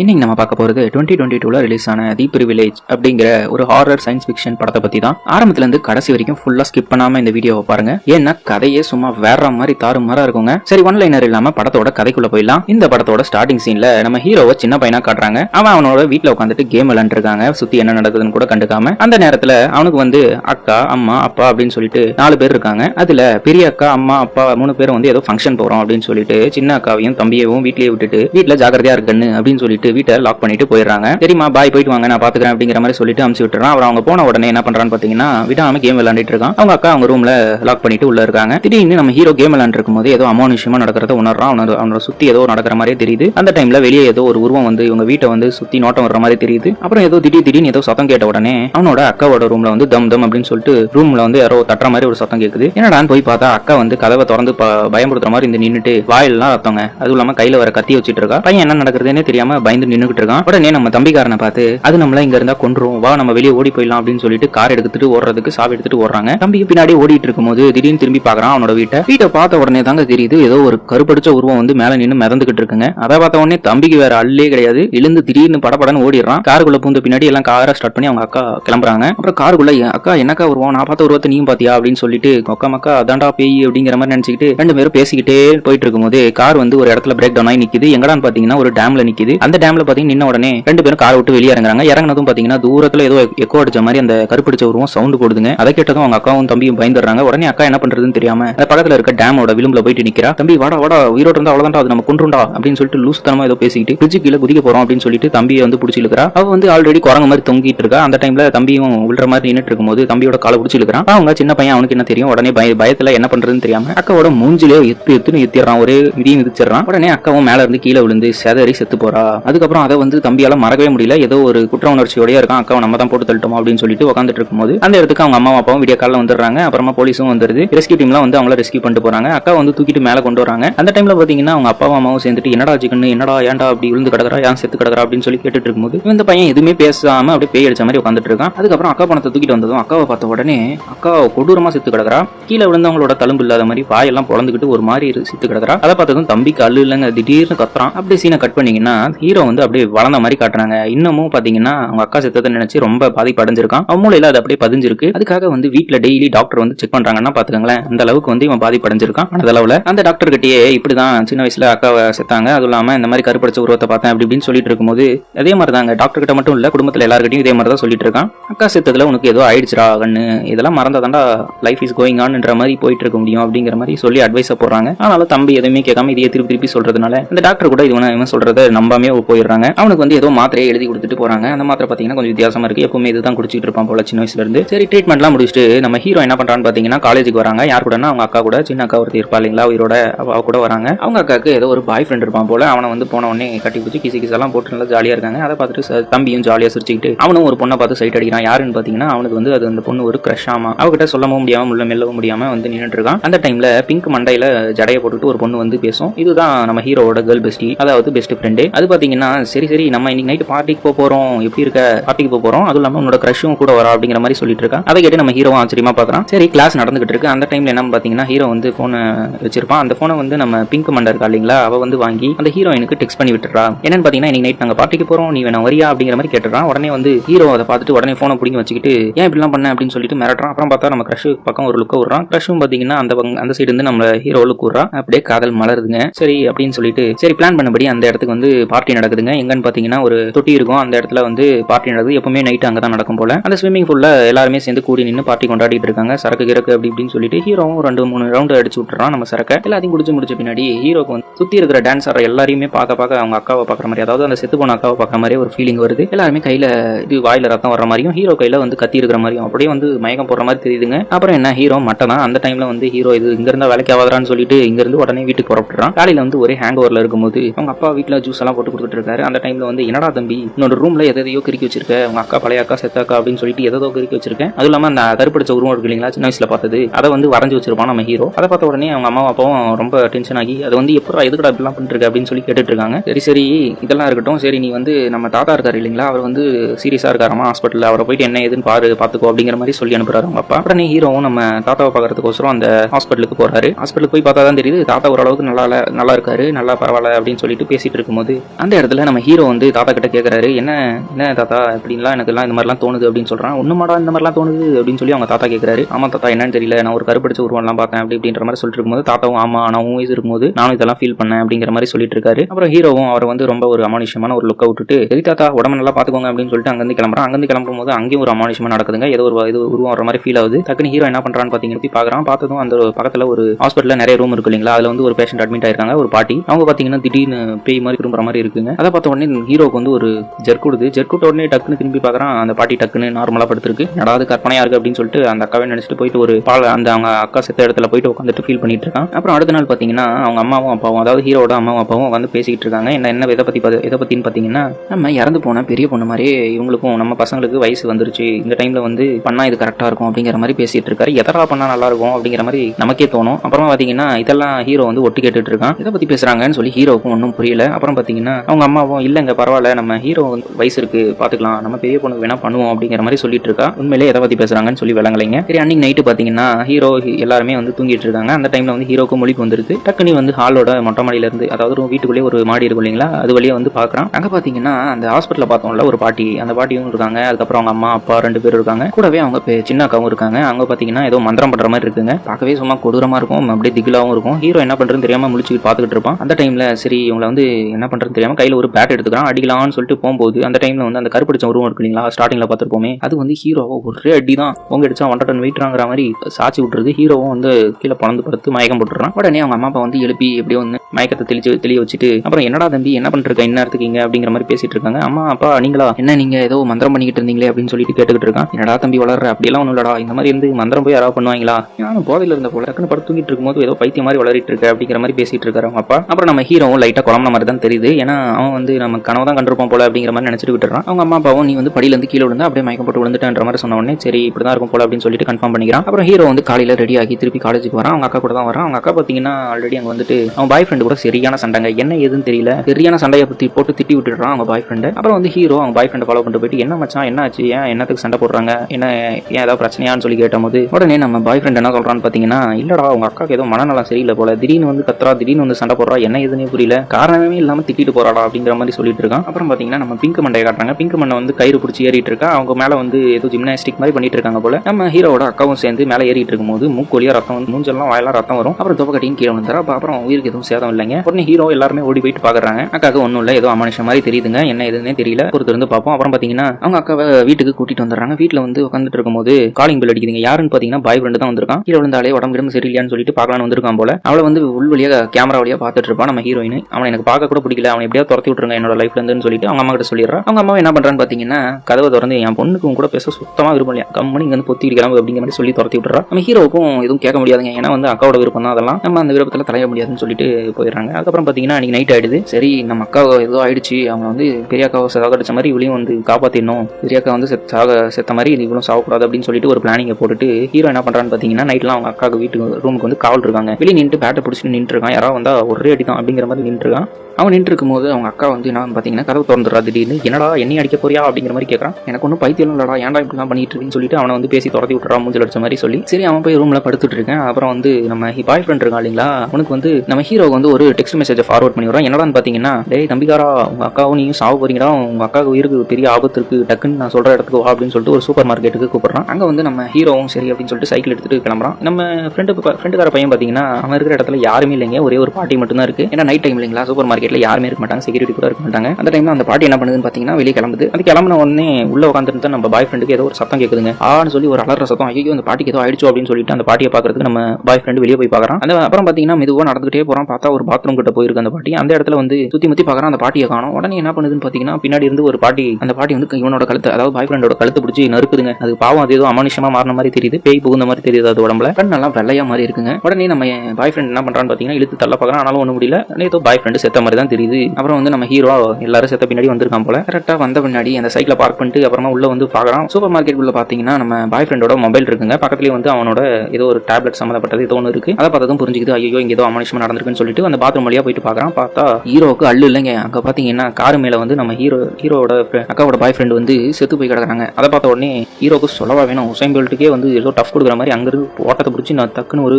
இன்னைக்கு நம்ம பார்க்க போறது டுவெண்ட்டி டுவெண்ட்டி டூல ரிலீஸ் ஆன தி பிரிவிலேஜ் அப்படிங்கிற ஒரு ஹாரர் சயின்ஸ் ஃபிக்ஷன் படத்தை பத்தி தான் ஆரம்பத்துல இருந்து கடைசி வரைக்கும் ஃபுல்லா ஸ்கிப் பண்ணாம இந்த வீடியோவை பாருங்க. ஏன்னா கதையே சும்மா வேற மாதிரி தாறுமாறாக இருக்குங்க. சரி ஒன் லைனர் இல்லாம படத்தோட கதைக்குள்ள போயிடலாம். இந்த படத்தோட ஸ்டார்டிங் சீன்ல நம்ம ஹீரோவை சின்ன பையனா காட்டுறாங்க. அவன் அவனோட வீட்டில் உட்காந்துட்டு கேம் விளையாண்டுருக்காங்க. சுத்தி என்ன நடக்குதுன்னு கூட கண்டுக்காம. அந்த நேரத்துல அவனுக்கு வந்து அக்கா அம்மா அப்பா அப்படின்னு சொல்லிட்டு நாலு பேர் இருக்காங்க. அதுல பெரிய அக்கா அம்மா அப்பா மூணு பேரும் வந்து ஏதோ ஃபங்க்ஷன் போறோம் அப்படின்னு சொல்லிட்டு சின்ன அக்காவையும் தம்பியையும் வீட்லயே விட்டுட்டு வீட்டில் ஜாக்கிரதையா இருக்குன்னு அப்படின்னு சொல்லிட்டு வீட்டை லாக் பண்ணிட்டு போயிடுறாங்க. சரிம்மா பாய் போயிட்டு வாங்க நான் பாத்துக்கிறேன் அப்படிங்கிற மாதிரி சொல்லிட்டு அமுச்சு விட்டுறான். அவர் அவங்க போன உடனே என்ன பண்றான்னு பாத்தீங்கன்னா விடாம கேம் விளையாண்டுட்டு இருக்கான். அவங்க அக்கா அவங்க ரூம்ல லாக் பண்ணிட்டு உள்ள இருக்காங்க. திடீர்னு நம்ம ஹீரோ கேம் விளையாண்டு இருக்கும்போது ஏதோ அமானுஷமா நடக்கிறத உணர்றான். அவனோட அவனோட சுத்தி ஏதோ நடக்கிற மாதிரியே தெரியுது. அந்த டைம்ல வெளியே ஏதோ ஒரு உருவம் வந்து இவங்க வீட்டை வந்து சுத்தி நோட்டம் வர்ற மாதிரி தெரியுது. அப்புறம் ஏதோ திடீர் திடீர்னு ஏதோ சத்தம் கேட்ட உடனே அவனோட அக்காவோட ரூம்ல வந்து தம் தம் அப்படின்னு சொல்லிட்டு ரூம்ல வந்து யாரோ தட்டுற மாதிரி ஒரு சத்தம் கேக்குது. என்னடான்னு போய் பார்த்தா அக்கா வந்து கதவை திறந்து ப- மாதிரி இந்த நின்றுட்டு வாயிலாம் ரத்தங்க அதுவும் இல்லாம கையில வர கத்தி வச்சிட்டு இருக்கா. பையன் என்ன நடக்குதுன்னு தெரியாம பயந்து நின்னுகிட்டு இருக்கான். உடனே நம்ம தம்பிக்காரனை பார்த்து அது நம்மள இங்க இருந்தா கொன்றும். வா நம்ம வெளியே ஓடி போயிடலாம் அப்படின்னு சொல்லிட்டு கார் எடுத்துட்டு ஓடுறதுக்கு சாவி எடுத்துட்டு ஓடுறாங்க. தம்பிக்கு பின்னாடி ஓடிட்டு இருக்கும்போது திடீர்னு திரும்பி பாக்குறான் அவனோட வீட்டை. வீட்டை பார்த்த உடனே தாங்க தெரியுது ஏதோ ஒரு கருப்படிச்ச உருவம் வந்து மேல நின்னு மிதந்துகிட்டு இருக்குங்க. அதை பார்த்த உடனே தம்பிக்கு வேற அல்லே கிடையாது. எழுந்து திடீர்னு படபடன்னு ஓடிடுறான். காருக்குள்ள பூந்த பின்னாடி எல்லாம் காரை ஸ்டார்ட் பண்ணி அவங்க அக்கா கிளம்புறாங்க. அப்புறம் காருக்குள்ள அக்கா என்னக்கா உருவம்? நான் பார்த்த உருவத்தை நீயும் பாத்தியா அப்படின்னு சொல்லிட்டு அக்கா மக்கா அதான்டா பேய் அப்படிங்கிற மாதிரி நினைச்சுக்கிட்டு ரெண்டு பேரும் பேசிக்கிட்டே போயிட்டு இருக்கும்போது கார் வந்து ஒரு இடத்துல பிரேக் டவுன் ஆகி நிக்குது. எங்கடான்னு பாத்தீங்கன்னா ஒரு டேம்ல நிக்குது. அந்த டேம்ல பாத்தீங்கன்னா நின்ன உடனே ரெண்டு பேரும் காரை விட்டு வெளியே இறங்குறாங்க. இறங்குனதும் பாத்தீங்கன்னா தூரத்துல ஏதோ எக்கோ அடிச்ச மாதிரி அந்த கருப்பிடிச்ச உருவம் சவுண்ட் போடுதுங்க. அதை கேட்டதும் அவங்க அக்காவும் தம்பியும் பயந்துடுறாங்க. உடனே அக்கா என்ன பண்றதுன்னு தெரியாம அந்த பக்கத்துல இருக்க டேமோட விளிம்புல போயிட்டு நிக்கிறா. தம்பி வாடா வாடா உயிரோட இருந்தா அவ்வளவுதான் அது நம்ம கொன்றுண்டா அப்படின்னு சொல்லிட்டு லூஸ் தனமா ஏதோ பேசிக்கிட்டு பிரிட்ஜு கீழே குதிக்க போறோம் அப்படின்னு சொல்லிட்டு தம்பியை வந்து பிடிச்சி இழுக்கிறா. அவ வந்து ஆல்ரெடி குரங்க மாதிரி தொங்கிட்டு இருக்கா. அந்த டைம்ல தம்பியும் விழுற மாதிரி நின்றுட்டு இருக்கும்போது தம்பியோட காலை பிடிச்சி இழுக்கிறான். அவங்க சின்ன பையன் அவனுக்கு என்ன தெரியும்? உடனே பய பயத்துல என்ன பண்றதுன்னு தெரியாம அக்காவோட மூஞ்சிலே எத்து எத்துன்னு எத்திடுறான் ஒரே மிதி மிதிச்சிடறான். உடனே அக்காவும் மேல இருந்து கீழே விழுந்து செதறி செத்து போறா. அதுக்கப்புறம் அதை வந்து தம்பியால மறக்கவே முடியல. ஏதோ ஒரு குற்ற உணர்ச்சியோடய இருக்கான் அக்காவை நம்ம தான் போட்டு தள்ளிட்டோம் அப்படின்னு சொல்லிட்டு உட்காந்துட்டு இருக்கும்போது அந்த இடத்துக்கு அவங்க அம்மா அப்பாவும் வீடியோ காலில் வந்துடுறாங்க. அப்புறமா போலீஸும் வந்துருது. ரெஸ்கியூ டீம்லாம் வந்து அவங்கள ரெஸ்கியூ பண்ணிட்டு போறாங்க. அக்கா வந்து தூக்கிட்டு மேலே கொண்டு வராங்க. அந்த டைம்ல பாத்தீங்கன்னா அவங்க அப்பாவும் அம்மாவும் சேர்ந்துட்டு என்னடா சிக்கன் என்னடா ஏன்டா அப்படி விழுந்து கிடக்குறா? ஏன் செத்து கிடக்குறா? அப்படின்னு சொல்லி கேட்டுட்டு இருக்கும்போது இந்த பையன் எதுவுமே பேசாம அப்படியே பேய் அடிச்ச மாதிரி உட்காந்துட்டு இருக்கான். அதுக்கப்புறம் அக்கா பணத்தை தூக்கிட்டு வந்ததும் அக்காவை பார்த்த உடனே அக்கா கொடூரமா செத்து கிடக்குறா? கீழே விழுந்தவங்களோட தழும்பு இல்லாத மாதிரி வாயெல்லாம் பொழந்துக்கிட்டு ஒரு மாதிரி செத்து கிடக்குறா? அதை பார்த்ததும் தம்பிக்கு அல்லு இல்லைங்க திடீர்னு கத்துறான். அப்படியே சீனை கட் பண்ணீங்கன்னா ஹீரோ வந்து அப்படியே வளர்ந்த மாதிரி காட்டுறாங்க. இன்னமும் பாத்தீங்கன்னா அவங்க அக்கா செத்ததை நினைச்சு ரொம்ப பாதிப்பு அடைஞ்சிருக்கான் அவன் மூளையில அது அப்படியே பதிஞ்சிருக்கு. அதுக்காக வந்து வீட்டுல டெய்லி டாக்டர் வந்து செக் பண்றாங்கன்னா பாத்துக்கங்களேன். அந்த அளவுக்கு வந்து இவன் பாதிப்பு அடைஞ்சிருக்கான் மனதளவுல அந்த டாக்டர் கிட்டயே இப்படிதான் சின்ன வயசுல அக்காவை செத்தாங்க. அதுவும் இல்லாம இந்த மாதிரி கருப்படிச்ச உருவத்தை பார்த்தேன் அப்படி இப்படின்னு சொல்லிட்டு இருக்கும்போது அதே மாதிரி தாங்க டாக்டர் கிட்ட மட்டும் இல்ல குடும்பத்துல எல்லாருக்கிட்டையும் இதே மாதிரி தான் சொல்லிட்டு இருக்கான். அக்கா செத்ததுல உனக்கு ஏதோ ஆயிடுச்சுடா கண்ணு. இதெல்லாம் மறந்தாதான்டா லைஃப் இஸ் கோயிங் ஆன்ன்ற மாதிரி போயிட்டு இருக்க முடியும் அப்படிங்கிற மாதிரி சொல்லி அட்வைஸை போடுறாங்க. ஆனாலும் தம்பி எதுவுமே கேட்காம இதையே திருப்பி திருப்பி சொல்றதுனால அந்த டாக்டர் கூட இது இவன் சொல்றத நம்பாமே போயிடுறாங்க. அவனுக்கு வந்து ஏதோ மாத்திரையை எழுதி கொடுத்துட்டு போறாங்க. அந்த மாத்திரை பாத்தீங்கன்னா கொஞ்சம் வித்தியாசமா இருக்கு. எப்பவுமே இதுதான் குடிச்சிட்டு இருப்பான் போல சின்ன வயசுல இருந்து. சரி ட்ரீட்மெண்ட்லாம் முடிச்சுட்டு நம்ம ஹீரோ என்ன பண்றான்னு பாத்தீங்கன்னா காலேஜுக்கு வராங்க. யார் கூட அவங்க அக்கா கூட. சின்ன அக்கா ஒருத்தர் இருப்பா இல்லைங்களா? உயிரோட அவ கூட வராங்க. அவங்க அக்காவுக்கு ஏதோ ஒரு பாய் ஃப்ரெண்ட் இருப்பான் போல. அவனை வந்து போன உடனே கட்டி பிடிச்சி கிசி கிசெல்லாம் போட்டு நல்லா ஜாலியா இருக்காங்க. அதை பார்த்துட்டு தம்பியும் ஜாலியா சிரிச்சுக்கிட்டு அவனும் ஒரு பொண்ணை பார்த்து சைட் அடிக்கிறான். யாருன்னு பாத்தீங்கன்னா அவனுக்கு வந்து அது அந்த பொண்ணு ஒரு கிரஷ் ஆமா. அவகிட்ட சொல்லவும் முடியாம உள்ள மெல்லவும் முடியாம வந்து நின்றுட்டு இருக்கான். அந்த டைம்ல பிங்க் மண்டையில ஜடைய போட்டுட்டு ஒரு பொண்ணு வந்து பேசும். இதுதான் நம்ம ஹீரோவோட கேர்ள் பெஸ்டி அதாவது பெஸ்ட் ஃப்ரெண்டு அது பாத்தீங்கன்னா சரி சரி நம்ம இன்னைக்கு நைட் பார்ட்டிக்கு போக போறோம். எப்படி இருக்க? பார்ட்டிக்கு போக போறோம். அதுவும் இல்லாம உன்னோட க்ரஷும் கூட வரா அப்படிங்கிற மாதிரி சொல்லிட்டு இருக்கா அதை கேட்டு நம்ம ஹீரோ ஆச்சரியமா பாக்குறான் சரி கிளாஸ் நடந்துகிட்டு இருக்கு. அந்த டைம்ல என்ன பாத்தீங்கன்னா ஹீரோ வந்து போனை வச்சிருப்பான். அந்த போனை வந்து நம்ம பிங்க் மண்டர் இருக்கா இல்லைங்களா? அவ வந்து வாங்கி அந்த ஹீரோயினுக்கு டெக்ஸ்ட் பண்ணி விட்டுறா என்னன்னு பாத்தீங்கன்னா இன்னைக்கு நைட் நாங்க பார்ட்டிக்கு போறோம். நீ வேணா வரியா அப்படிங்கிற மாதிரி கேட்டுறான் உடனே வந்து ஹீரோ அதை பார்த்துட்டு உடனே போனை பிடிங்கி வச்சுக்கிட்டு ஏன் இப்படிலாம் பண்ண? அப்படின்னு சொல்லிட்டு மிரட்டுறான். அப்புறம் பார்த்தா நம்ம க்ரஷ் பக்கம் ஒரு லுக்க விடுறான். க்ரஷும் பாத்தீங்கன்னா அந்த அந்த சைடு வந்து நம்ம ஹீரோ லுக் விடுறான் அப்படியே காதல் மலருதுங்க. சரி அப்படின்னு சொல்லிட்டு சரி பிளான் பண்ணபடி அந்த இடத்துக்கு வந்து பார்ட்டி நடக்குதுங்க. எங்கன்னு பாத்தீங்கன்னா ஒரு தொட்டி இருக்கும். அந்த இடத்துல வந்து பார்ட்டி நடக்குது. எப்பவுமே நைட் அங்கே தான் நடக்கும் போல. அந்த ஸ்விம்மிங் பூல்ல எல்லாருமே சேர்ந்து கூடி நின்று பார்ட்டி கொண்டாடிட்டு இருக்காங்க. சரக்கு கிரக்கு அப்படி இப்படின்னு சொல்லிட்டு ஹீரோவும் ரெண்டு மூணு ரவுண்டு அடிச்சு விட்டுறான் நம்ம சரக்க. எல்லாத்தையும் குடிச்சு முடிச்ச பின்னாடி ஹீரோக்கு வந்து சுத்தி இருக்கிற டான்ஸ் ஆடுற எல்லாரையுமே பார்க்க பார்க்க அவங்க அக்காவை பார்க்குற மாதிரி அதாவது அந்த செத்து போன அக்காவை பார்க்குற மாதிரி ஒரு ஃபீலிங் வருது. எல்லாருமே கையில இது வாயில ரத்தம் வர மாதிரியும் ஹீரோ கையில வந்து கத்தி இருக்கிற மாதிரியும் அப்படியே வந்து மயக்கம் போடுற மாதிரி தெரியுதுங்க. அப்புறம் என்ன? ஹீரோ மட்டனா அந்த டைம்ல வந்து ஹீரோ இது இங்க இருந்தா வேலைக்கு ஆகாதான்னு சொல்லிட்டு இங்க இருந்து உடனே வீட்டுக்கு புறப்பட்டுறான் காலையில வந்து ஒரே ஹேங் ஓவர்ல இருக்கும்போது அவங்க அப்பா வீட்டுல ஜூஸ் எல்லாம் போட்டு கொடுத்துட்டு இருக்காரு அந்த டைம்ல வந்து என்னடா தம்பி இன்னொரு ரூம்ல எதையோ கிறுக்கி வச்சிருக்க? உங்க அக்கா பழைய அக்கா செத்த அக்கா அப்படின்னு சொல்லிட்டு எதோ கிறுக்கி வச்சிருக்கேன். அதுவும் இல்லாம அந்த தருப்படிச்ச உருவம் இருக்கு இல்லைங்களா சின்ன வயசுல பார்த்தது அதை வந்து வரைஞ்சு வச்சிருப்பான் நம்ம ஹீரோ அதை பார்த்த உடனே அவங்க அம்மா அப்பாவும் ரொம்ப டென்ஷன் ஆகி அதை வந்து எப்படா எதுக்கடா இப்படிலாம் பண்ணிட்டு அப்படின்னு சொல்லி கேட்டுட்டு இருக்காங்க. சரி சரி இதெல்லாம் இருக்கட்டும். சரி நீ வந்து நம்ம தாத்தா இருக்காரு இல்லைங்களா அவர் வந்து சீரியஸா இருக்காராமா ஹாஸ்பிட்டல் அவரை போயிட்டு என்ன ஏதுன்னு பாரு பாத்துக்கோ அப்படிங்கிற மாதிரி சொல்லி அனுப்புறாரு அவங்க அப்பா. உடனே ஹீரோவும் நம்ம தாத்தாவை பார்க்கறதுக்கோசரம் அந்த ஹாஸ்பிட்டலுக்கு போறாரு. ஹாஸ்பிட்டலுக்கு போய் பார்த்தா தான் தெரியுது தாத்தா ஓரளவுக்கு நல்லா நல்லா இருக்காரு நல்லா பரவாயில்ல அப்படின்னு சொல்லிட்டு பேசிட்டு இருக்கும்போது அந்த இடத்துல இடத்துல நம்ம ஹீரோ வந்து தாத்தா கிட்ட கேட்குறாரு என்ன என்ன தாத்தா அப்படின்லாம் எனக்குலாம் இந்த மாதிரிலாம் தோணுது? அப்படின்னு சொல்றான். ஒண்ணுமாடா இந்த மாதிரிலாம் தோணுது அப்படின்னு சொல்லி அவங்க தாத்தா கேட்குறாரு ஆமா தாத்தா என்னன்னு தெரியல நான் ஒரு கருப்படிச்ச உருவம்லாம் பார்த்தேன் அப்படி அப்படின்ற மாதிரி சொல்லிட்டு இருக்கும்போது தாத்தாவும் ஆமா நான் உன் வயசு இருக்கும்போது நானும் இதெல்லாம் ஃபீல் பண்ணேன் அப்படிங்கிற மாதிரி சொல்லிட்டு இருக்காரு. அப்புறம் ஹீரோவும் அவர் வந்து ரொம்ப ஒரு அமானுஷமான ஒரு லுக்கை விட்டுட்டு சரி தாத்தா உடம்பு நல்லா பார்த்துக்கோங்க அப்படின்னு சொல்லிட்டு அங்கேருந்து கிளம்புறான். அங்கேருந்து கிளம்பும் போது அங்கேயும் ஒரு அமானுஷமாக நடக்குதுங்க. ஏதோ ஒரு இது உருவம் வர மாதிரி ஃபீல் ஆகுது. டக்குனு ஹீரோ என்ன பண்ணுறான்னு பார்த்தீங்கன்னா போய் பார்க்குறான். பார்த்ததும் அந்த பக்கத்தில் ஒரு ஹாஸ்பிட்டலில் நிறைய ரூம் இருக்கு இல்லைங்களா? அதில் வந்து ஒரு பேஷண்ட் அட்மிட் ஆயிருக்காங்க ஒரு பாட்டி. அவங்க பார்த்தீங்கன்னா திடீர்னு பேய் மாதிரி திரும்புற மாதிரி இருக்குங்க. அதை பார்த்த உடனே ஹீரோக்கு வந்து ஒரு ஜெர்க்குடுது ஜெர்க்குட்ட உடனே டக்குன்னு திரும்பி பார்க்குறான். அந்த பாட்டி டக்குன்னு நார்மலாக படுத்துருக்கு. நடாது கற்பனையா இருக்கு அப்படின்னு சொல்லிட்டு அந்த அக்காவை நினைச்சிட்டு போயிட்டு ஒரு பால் அந்த அவங்க அக்கா செத்த இடத்துல போயிட்டு உட்காந்துட்டு ஃபீல் பண்ணிட்டு இருக்கான். அப்புறம் அடுத்த நாள் பார்த்தீங்கன்னா அவங்க அம்மாவும் அப்பாவும் அதாவது ஹீரோட அம்மாவும் அப்பாவும் வந்து பேசிக்கிட்டு இருக்காங்க. என்ன என்ன எதை பற்றி எதை பற்றின்னு பார்த்தீங்கன்னா நம்ம இறந்து போன பெரிய பொண்ணு மாதிரியே இவங்களுக்கும் நம்ம பசங்களுக்கு வயசு வந்துருச்சு. இந்த டைமில் வந்து பண்ணா இது கரெக்டாக இருக்கும் அப்படிங்கிற மாதிரி பேசிட்டு இருக்காரு. எதரா பண்ணால் நல்லா இருக்கும் அப்படிங்கிற மாதிரி நமக்கே தோணும். அப்புறமா பார்த்தீங்கன்னா இதெல்லாம் ஹீரோ வந்து ஒட்டு கேட்டுட்டு இருக்கான். இதை பற்றி பேசுகிறாங்கன்னு சொல்லி ஹீரோவுக்கும் ஒன்றும் புரியல. அப்புறம் பார்த்தீங்கன்னா அவங்க அம்மாவும் இல்லைங்க பரவாயில்ல நம்ம ஹீரோ வந்து வயசு இருக்கு பாத்துக்கலாம். நம்ம பெரிய பொண்ணு வேணா பண்ணுவோம் அப்படிங்கிற மாதிரி சொல்லிட்டு இருக்கா. உண்மையிலே எதை பத்தி பேசுறாங்கன்னு சொல்லி விளங்கலைங்க. சரி அன்னைக்கு நைட்டு பாத்தீங்கன்னா ஹீரோ எல்லாருமே வந்து தூங்கிட்டு இருக்காங்க. அந்த டைம்ல வந்து ஹீரோக்கு முழிப்பு வந்துருக்கு. டக்குனி வந்து ஹாலோட மொட்டை மாடியில இருந்து அதாவது வீட்டுக்குள்ளேயே ஒரு மாடி இருக்கும் இல்லைங்களா அது வழியா வந்து பாக்குறான். அங்க பாத்தீங்கன்னா அந்த ஹாஸ்பிட்டலில் பார்த்தோம்ல ஒரு பாட்டி. அந்த பாட்டியும் இருக்காங்க. அதுக்கப்புறம் அவங்க அம்மா அப்பா ரெண்டு பேரும் இருக்காங்க. கூடவே அவங்க பெ- சின்ன அக்காவும் இருக்காங்க. அவங்க பாத்தீங்கன்னா ஏதோ மந்திரம் பண்ற மாதிரி இருக்குங்க. பார்க்கவே சும்மா கொடூரமா இருக்கும். அப்படியே திகிலாவும் இருக்கும். ஹீரோ என்ன பண்றதுன்னு தெரியாம முழிச்சுட்டு பாத்துக்கிட்டு இருப்பான். அந்த டைம்ல சரி இவங்களை வந்து என்ன பண்றதுன்னு தெரியாம கையில ஒரு பேட் எடுத்துக்கிறான் அடிக்கலாம்னு சொல்லிட்டு போகும்போது அந்த டைமில் வந்து அந்த கருப்பிடிச்ச உருவம் இருக்கு இல்லைங்களா ஸ்டார்டிங்ல பார்த்திருப்போமே அது வந்து ஹீரோவை ஒரே அடி தான் உங்க அடிச்சா ஒன்றரை டன் வெயிட்றாங்கிற மாதிரி சாச்சி விட்டுறது ஹீரோவும் வந்து கீழே பழந்து படுத்து மயக்கம் போட்டுறான் உடனே அவங்க அம்மா அப்பா வந்து எழுப்பி எப்படியோ வந்து மயக்கத்தை தெளிச்சு தெளிய வச்சுட்டு அப்புறம் என்னடா தம்பி என்ன பண்ணிருக்க என்ன இருக்கீங்க அப்படிங்கிற மாதிரி பேசிட்டு இருக்காங்க. அம்மா அப்பா நீங்களா என்ன நீங்க ஏதோ மந்திரம் பண்ணிக்கிட்டு இருந்தீங்களே அப்படின்னு சொல்லிட்டு கேட்டுக்கிட்டு இருக்கான். என்னடா தம்பி வளர்ற அப்படியெல்லாம் ஒன்றும் இல்லடா இந்த மாதிரி இருந்து மந்திரம் போய் யாராவது பண்ணுவாங்களா? நானும் போதையில் இருந்த போல டக்குன்னு படுத்து தூங்கிட்டு இருக்கும்போது ஏதோ பைத்தியம் மாதிரி வளரிட்டு இருக்கு அப்படிங்கிற மாதிரி பேசிட்டு இருக்காரு அவங்க அப்பா. அப்புறம் நம்ம ஹீரோவும் லைட்டாக குழம்புன மாதிரி தான் தெரியுது. ஏன்னா அவன் வந்து நம்ம கனவு தான் கண்டிருப்போம் போல அப்படிங்கிற மாதிரி நினச்சிட்டு விட்டுறான். அவங்க அம்மா அப்பாவும் நீ வந்து படியிலேருந்து கீழே விழுந்து அப்படியே மயக்கம் போட்டு விழுந்துட்டன்ற மாதிரி சொன்ன உடனே சரி இப்படிதான் இருக்கும் போல அப்படின்னு சொல்லிட்டு கன்ஃபார்ம் பண்ணிக்கிறான். அப்புறம் ஹீரோ வந்து காலையில் ரெடி ஆகி திருப்பி காலேஜுக்கு வரான். அவங்க அக்கா கூட தான் வரான். அவங்க அக்கா பார்த்தீங்கன்னா ஆல்ரெடி அங்கே வந்துட்டு அவன் பாய் ஃப்ரெண்டு கூட சரியான சண்டைங்க. என்ன ஏதுன்னு தெரியல. சரியான சண்டையை பற்றி போட்டு திட்டி விட்டுறான் அவங்க பாய் ஃப்ரெண்டு அப்புறம் வந்து ஹீரோ அவங்க பாய் ஃப்ரெண்டை ஃபாலோ பண்ணிட்டு போயிட்டு என்ன மச்சான் என்ன ஆச்சு? ஏன் என்னத்துக்கு சண்டை போடுறாங்க? என்ன ஏன் ஏதாவது பிரச்சனையான்னு சொல்லி கேட்டபோது உடனே நம்ம பாய் ஃப்ரெண்ட் என்ன சொல்றான்னு பார்த்தீங்கன்னா இல்லடா உங்க அக்காக்கு ஏதோ மனநலம் சரியில்லை போல. திடீர்னு வந்து கத்துறா திடீர்னு வந்து சண்டை போடுறா. என்ன ஏதுன்னே புரியல. காரணமே இல்லாமல் திட்டிட்டு போறாடா அப்படிங்கிற மாதிரி சொல்லிட்டு இருக்கான். அப்புறம் பாத்தீங்கன்னா நம்ம பிங்க் மண்டையை காட்டுறாங்க. பிங்க் மண்டை வந்து கயிறு பிடிச்சி ஏறிட்டு இருக்கா? அவங்க மேல வந்து ஏதோ ஜிம்னாஸ்டிக் மாதிரி பண்ணிட்டு இருக்காங்க போல. நம்ம ஹீரோவோட அக்காவும் சேர்ந்து மேலே ஏறிட்டு இருக்கும்போது மூக்கொலியா ரத்தம் வந்து மூஞ்செல்லாம் வாயெல்லாம் ரத்தம் வரும். அப்புறம் துவக்கட்டியும் கீழே வந்துறா அப்புறம் உயிருக்கு எதுவும் சேதம் இல்லைங்க. உடனே ஹீரோ எல்லாருமே ஓடி போயிட்டு பாக்குறாங்க. அக்காவுக்கு ஒன்றும் இல்லை. ஏதோ அமானுஷம் மாதிரி தெரியுதுங்க. என்ன எதுன்னே தெரியல. பொறுத்து இருந்து பார்ப்போம் அப்புறம் பாத்தீங்கன்னா அவங்க அக்காவை வீட்டுக்கு கூட்டிட்டு வந்துடுறாங்க. வீட்டில் வந்து உட்காந்துட்டு இருக்கும்போது காலிங் பில் அடிக்குதுங்க. யாருன்னு பாத்தீங்கன்னா பாய் ஃப்ரெண்டு தான் வந்திருக்கான். கீழே விழுந்தாலே உடம்பு கிடம்பு சரியில்லையான்னு சொல்லிட்டு பார்க்கலான்னு வந்திருக்கான் போல. அவளை வந்து உள் வழியாக கேமரா வழியா பார்த்துட்டு இருப்பான். நம்ம ஹீரோயின் அவனை எனக்கு பார்க்க கூட பிடிக்கல. அவன் எப்படியா துரத்தி விட்டுருங்க என்னோட லைஃப்ல சொல்லிட்டு அவங்க அம்மா கிட்ட சொல்லிடுறான். அவங்க அம்மா என்ன பண்ணுறான்னு பார்த்தீங்கன்னா கதவை திறந்து என் பொண்ணுக்கும் கூட பேச சுத்தமாக விருப்பம் இல்லையா? கம்மனி இங்கே வந்து பொத்தி கிளம்பு அப்படிங்கிற மாதிரி சொல்லி துரத்தி விட்டுறா நம்ம ஹீரோவுக்கும் எதுவும் கேட்க முடியாதுங்க. ஏன்னா வந்து அக்காவோட விருப்பம் தான் அதெல்லாம். நம்ம அந்த விருப்பத்தில் தலைய முடியாதுன்னு சொல்லிட்டு போயிடுறாங்க. அதுக்கப்புறம் பார்த்தீங்கன்னா அன்னைக்கு நைட் ஆயிடுது. சரி நம்ம அக்கா ஏதோ ஆயிடுச்சு. அவங்க வந்து பெரிய அக்காவை சாகடிச்ச மாதிரி இவளையும் வந்து காப்பாற்றிடணும் பெரிய அக்கா வந்து செத் சாக செத்த மாதிரி இவ்வளோ சாகக்கூடாது அப்படின்னு சொல்லிட்டு ஒரு பிளானிங்கை போட்டுட்டு ஹீரோ என்ன பண்ணுறான்னு பார்த்தீங்கன்னா நைட்லாம் அவங்க அக்காவுக்கு வீட்டுக்கு ரூமுக்கு வந்து காவல் இருக்காங்க. வெளியே நின்று பேட்டை பிடிச்சிட்டு நின்று இருக்கான். யாராவது வந்தால் ஒரே அடி தான் அப்படிங்கிற மாதிரி நின்று இருக்கான். அவன் நின்று இருக்கும்போது அவங்க அக்கா வந்து என்ன பார்த்தீங்கன்னா கதவு திறந்துடுறா திடீர்னு. என்னடா என்னை அடிக்க போறியா? அப்படிங்கிற மாதிரி கேட்கறான் எனக்கு ஒன்றும் பைத்தியம் இல்லடா ஏன்டா இப்படிலாம் பண்ணிட்டு இருக்குன்னு சொல்லிட்டு அவனை வந்து பேசி துரத்தி விட்டுறா மூஞ்சல் அடிச்ச மாதிரி சொல்லி. சரி அவன் போய் ரூம்ல படுத்துட்டு இருக்கேன். அப்புறம் வந்து நம்ம பாய் ஃப்ரெண்ட் இருக்கான் இல்லைங்களா அவனுக்கு வந்து நம்ம ஹீரோக்கு வந்து ஒரு டெக்ஸ்ட் மெசேஜ் ஃபார்வர்ட் பண்ணி விடுறான். என்னடான்னு பாத்தீங்கன்னா டேய் தம்பிக்காரா உங்க அக்காவும் நீயும் சாவு போறீங்கடா உங்க அக்காவுக்கு உயிருக்கு பெரிய ஆபத்து இருக்கு டக்குன்னு நான் சொல்ற இடத்துக்கு வா அப்படின்னு சொல்லிட்டு ஒரு சூப்பர் மார்க்கெட்டுக்கு கூப்பிடுறான். அங்க வந்து நம்ம ஹீரோவும் சரி அப்படின்னு சொல்லிட்டு சைக்கிள் எடுத்துட்டு கிளம்புறான். நம்ம ஃப்ரெண்டு ஃப்ரெண்டுக்கார பையன் பாத்தீங்கன்னா அவன் இருக்கிற இடத்துல யாருமே இல்லைங்க. ஒரே ஒரு பாட்டி மட்டும் தான் இருக்கு. ஏன்னா நைட் டைம் இல்லைங்களா சூப்பர் மார்க்கெட்ல யாருமே இருக்க மாட்டாங்க. செக்யூரிட்டி கூட இருக்க மாட்டாங்க. அந்த டைம்ல அந்த பாட்டி என்ன பண்ணுதுன்னு பாத்தீங்கன்னா வெளியே கிளம்புது. அது கிளம்புன உடனே உள்ள உட்காந்துருந்து நம்ம பாய் ஃப்ரெண்டுக்கு ஏதோ ஒரு சத்தம் கேக்குதுங்க. ஆன்னு சொல்லி ஒரு அலற சத்தம் ஐயோ அந்த பாட்டிக்கு ஏதோ ஆயிடுச்சு? அப்படின்னு சொல்லிட்டு அந்த பாட்டியை பாக்குறதுக்கு நம்ம பாய் ஃப்ரெண்டு வெளியே போய் பாக்குறான். அந்த அப்புறம் பாத்தீங்கன்னா மெதுவா நடந்துகிட்டே போறான். பார்த்தா ஒரு பாத்ரூம் கிட்ட போயிருக்கு அந்த பாட்டி. அந்த இடத்துல வந்து சுத்தி முத்தி பாக்குறான் அந்த பாட்டியை காணும். உடனே என்ன பண்ணுதுன்னு பாத்தீங்கன்னா பின்னாடி இருந்து ஒரு பாட்டி அந்த பாட்டி வந்து இவனோட கழுத்து அதாவது பாய் ஃப்ரெண்டோட கழுத்து பிடிச்சி நறுக்குதுங்க. அது பாவம் அது ஏதோ அமானுஷமா மாறின மாதிரி தெரியுது. பேய் புகுந்த மாதிரி தெரியுது அது உடம்புல. கண் நல்லா வெள்ளையா மாதிரி இருக்குங்க. உடனே நம்ம பாய் ஃப்ரெண்ட் என்ன பண்றான்னு பாத்தீங்கன்னா இழுத்து தள்ள பாக்குறான். ஆனாலும் ஒண்ணு முடியல. ஏதோ பாய் ஃப்ரெண்டு செத்த மாதிரி தான் தெரியுது. அப்புறம் வந்து நம்ம ஹீரோ எல்லாரும் செத்த பின்னாடி வந்திருக்கான் போல. கரெக்டாக வந்த பின்னாடி அந்த சைக்கிளை பார்க் பண்ணிட்டு அப்புறமா உள்ள வந்து பார்க்குறான் சூப்பர் மார்க்கெட் உள்ள பார்த்தீங்கன்னா நம்ம பாய் ஃப்ரெண்டோட மொபைல் இருக்குங்க. பக்கத்துலேயே வந்து அவனோட ஏதோ ஒரு டேப்லெட் சம்மந்தப்பட்டது ஏதோ ஒன்று இருக்கு. அதை பார்த்ததும் புரிஞ்சுக்குது ஐயோ இங்கே ஏதோ அமானுஷமா நடந்திருக்குன்னு சொல்லிட்டு அந்த பாத்ரூம் வழியாக போயிட்டு பாக்குறான். பார்த்தா ஹீரோவுக்கு அள்ளு இல்லைங்க. அங்கே பார்த்தீங்கன்னா கார் மேலே வந்து நம்ம ஹீரோ ஹீரோவோட அக்காவோட பாய் ஃப்ரெண்ட் வந்து செத்து போய் கிடக்குறாங்க. அதை பார்த்த உடனே ஹீரோக்கு சொல்லவா வேணும்? உசைன் பெல்ட்டுக்கே வந்து ஏதோ டஃப் கொடுக்குற மாதிரி அங்கிருந்து ஓட்டத்தை பிடிச்சி நான் டக்குன்னு ஒரு